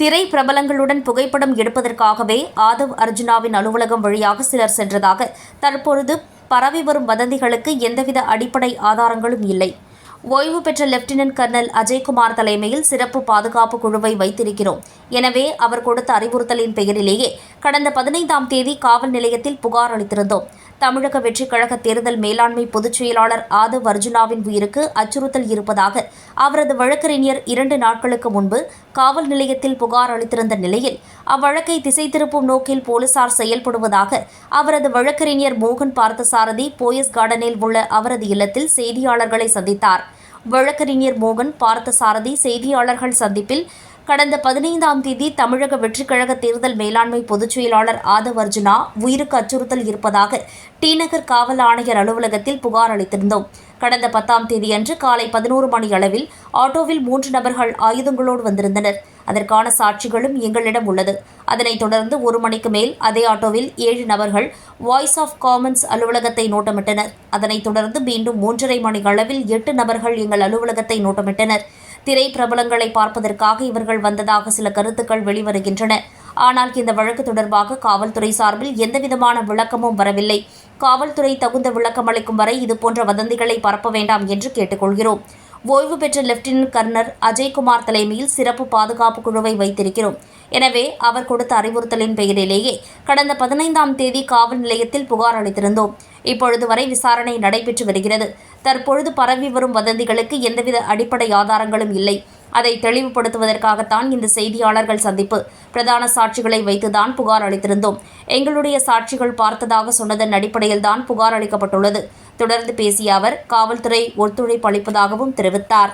திரை பிரபலங்களுடன் புகைப்படம் எடுப்பதற்காகவே ஆதவ் அர்ஜுனாவின் அலுவலகம் வழியாக சிலர் சென்றதாக தற்பொழுது பரவி வரும் வதந்திகளுக்கு எந்தவித அடிப்படை ஆதாரங்களும் இல்லை. ஓய்வு பெற்ற லெப்டினன்ட் கர்னல் அஜய்குமார் தலைமையில் சிறப்பு பாதுகாப்பு குழுவை வைத்திருக்கிறோம். எனவே அவர் கொடுத்த அறிவுறுத்தலின் பெயரிலேயே கடந்த பதினைந்தாம் தேதி காவல் நிலையத்தில் புகார் அளித்திருந்தோம். தமிழக வெற்றிக் கழக தேர்தல் மேலாண்மை பொதுச் செயலாளர் ஆதவ் அர்ஜுனாவின் உயிருக்கு அச்சுறுத்தல் இருப்பதாக அவரது வழக்கறிஞர் இரண்டு நாட்களுக்கு முன்பு காவல் நிலையத்தில் புகார் அளித்திருந்த நிலையில் அவ்வழக்கை திசை திருப்பும் நோக்கில் போலீசார் செயல்படுவதாக அவரது வழக்கறிஞர் மோகன் பார்த்தசாரதி போயஸ் கார்டனில் உள்ள அவரது இல்லத்தில் செய்தியாளர்களை சந்தித்தார். வழக்கறிஞர் மோகன் பார்த்தசாரதி செய்தியாளர்கள் சந்திப்பில் கடந்த பதினைந்தாம் தேதி தமிழக வெற்றிக்கழக தேர்தல் மேலாண்மை பொதுச் செயலாளர் ஆதவ் அர்ஜுனா உயிருக்கு அச்சுறுத்தல் இருப்பதாக டி நகர் காவல் ஆணையர் அலுவலகத்தில் புகார் அளித்திருந்தோம். கடந்த பத்தாம் தேதியன்று காலை பதினோரு மணி அளவில் ஆட்டோவில் மூன்று நபர்கள் ஆயுதங்களோடு வந்திருந்தனர். அதற்கான சாட்சிகளும் எங்களிடம் உள்ளது. அதனைத் தொடர்ந்து ஒரு மணிக்கு மேல் அதே ஆட்டோவில் ஏழு நபர்கள் வாய்ஸ் ஆஃப் காமன்ஸ் அலுவலகத்தை நோட்டமிட்டனர். அதனைத் தொடர்ந்து மீண்டும் மூன்றரை மணி அளவில் எட்டு நபர்கள் எங்கள் அலுவலகத்தை நோட்டமிட்டனர். திரை பிரபலங்களை பார்ப்பதற்காக இவர்கள் வந்ததாக சில கருத்துக்கள் வெளிவருகின்றன. ஆனால் இந்த வழக்கு தொடர்பாக காவல்துறை சார்பில் எந்தவிதமான விளக்கமும் வரவில்லை. காவல்துறை தகுந்த விளக்கம் அளிக்கும் வரை இதுபோன்ற வதந்திகளை பரப்ப வேண்டாம் என்று கேட்டுக்கொள்கிறோம். ஓய்வு பெற்ற லெப்டினன்ட் கர்னர் அஜய்குமார் தலைமையில் சிறப்பு பாதுகாப்பு குழுவை வைத்திருக்கிறோம். எனவே அவர் கொடுத்த அறிவுறுத்தலின் பெயரிலேயே கடந்த பதினைந்தாம் தேதி காவல் நிலையத்தில் புகார் அளித்திருந்தோம். இப்பொழுது வரை விசாரணை நடைபெற்று வருகிறது. தற்பொழுது பரவி வரும் வதந்திகளுக்கு எந்தவித அடிப்படை ஆதாரங்களும் இல்லை. அதை தெளிவுபடுத்துவதற்காகத்தான் இந்த செய்தியாளர்கள் சந்திப்பு. பிரதான சாட்சிகளை வைத்துதான் புகார் அளித்திருந்தோம். எங்களுடைய சாட்சிகள் பார்த்ததாக சொன்னதன் அடிப்படையில்தான் புகார் அளிக்கப்பட்டுள்ளது. தொடர்ந்து பேசிய அவர் காவல்துறை ஒத்துழைப்பு அளிப்பதாகவும் தெரிவித்தார்.